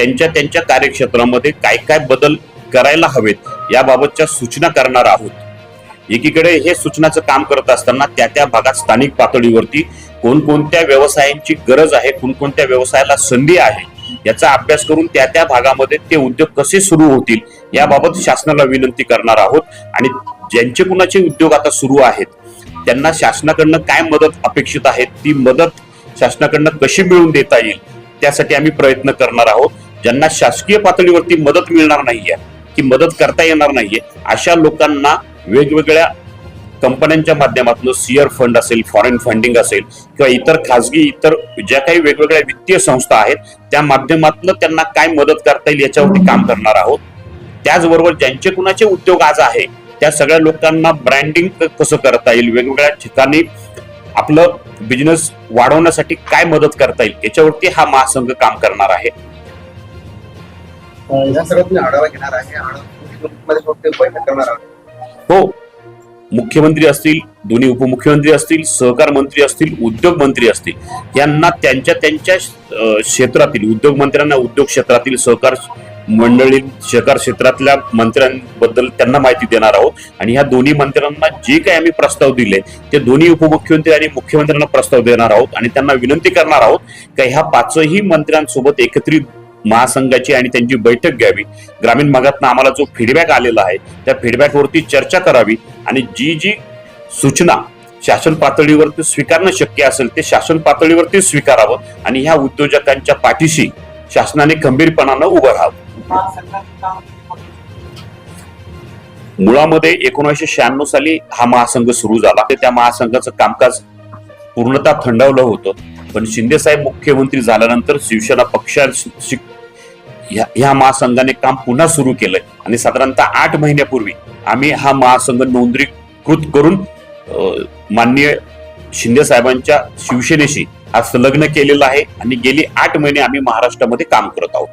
त्यांच्या त्यांच्या कार्यक्षेत्रामध्ये काय काय बदल करायला हवेत याबाबतच्या सूचना करणार आहोत. एकीकडे हे सूचनाचं काम करत असताना त्या त्या भागात स्थानिक पातळीवरती कोणकोणत्या व्यवसायांची गरज आहे कोणकोणत्या व्यवसायाला संधी आहे याचा अभ्यास करून त्या त्या भागामध्ये ते उद्योग कसे सुरू होतील याबाबत शासनाला विनंती करणार आहोत आणि ज्यांचे कुणाचे उद्योग आता सुरू आहेत त्यांना शासनाकडनं काय मदत अपेक्षित आहे ती मदत शासनाकडनं कशी मिळवून देता येईल त्यासाठी आम्ही प्रयत्न करणार आहोत. ज्यांना शासकीय पातळीवरती मदत मिळणार नाहीये की मदत करता येणार नाहीये अशा लोकांना वेगवेगळ्या कंपन्यांच्या माध्यमातून सीयर फंड असेल फॉरेन फंडिंग असेल किंवा इतर खासगी इतर ज्या काही वेगवेगळ्या वित्तीय संस्था आहेत त्या माध्यमातून त्यांना काय मदत करता येईल याच्यावरती काम करणार आहोत. त्याचबरोबर ज्यांचे कुणाचे उद्योग आज आहे त्या सगळ्या लोकांना ब्रँडिंग कसं करता येईल वेगवेगळ्या ठिकाणी आपलं बिझनेस वाढवण्यासाठी काय मदत करता येईल याच्यावरती हा महासंघ काम करणार आहे. या तुम्ही आढावा घेणार आहे फक्त बैठक करणार आहात. हो. मुख्यमंत्री असतील दोन्ही उपमुख्यमंत्री असतील सहकार मंत्री असतील उद्योग मंत्री असतील यांना त्यांच्या त्यांच्या क्षेत्रातील उद्योग मंत्र्यांना उद्योग क्षेत्रातील सहकार मंडळी सहकार क्षेत्रातल्या मंत्र्यांबद्दल त्यांना माहिती देणार आहोत. आणि ह्या दोन्ही मंत्र्यांना जे काही आम्ही प्रस्ताव दिले ते दोन्ही उपमुख्यमंत्री आणि मुख्यमंत्र्यांना प्रस्ताव देणार आहोत. आणि त्यांना विनंती करणार आहोत का ह्या पाचही मंत्र्यांसोबत एकत्रित महासंघाची आणि त्यांची बैठक घ्यावी. ग्रामीण भागातनं आम्हाला जो फीडबॅक आलेला आहे त्या फीडबॅकवरती चर्चा करावी आणि जी जी सूचना शासन पातळीवरती स्वीकारणं शक्य असेल ते शासन पातळीवरती स्वीकारावं आणि ह्या उद्योजकांच्या पाठीशी शासनाने खंबीरपणानं उभं राहावं. मुळामध्ये एकोणीसशे शहाण्णव साली हा महासंघ सुरू झाला. ते त्या महासंघाचं कामकाज पूर्णतः थंडावलं होतं. पण शिंदे साहेब मुख्यमंत्री झाल्यानंतर शिवसेना पक्षाशी ह्या महासंघाने काम पुन्हा सुरू केलंय. आणि साधारणतः आठ महिन्यापूर्वी आम्ही हा महासंघ नोंदणीकृत करून माननीय शिंदे साहेबांच्या शिवसेनेशी हा संलग्न केलेला आहे. आणि गेली आठ महिने आम्ही महाराष्ट्रामध्ये काम करत आहोत.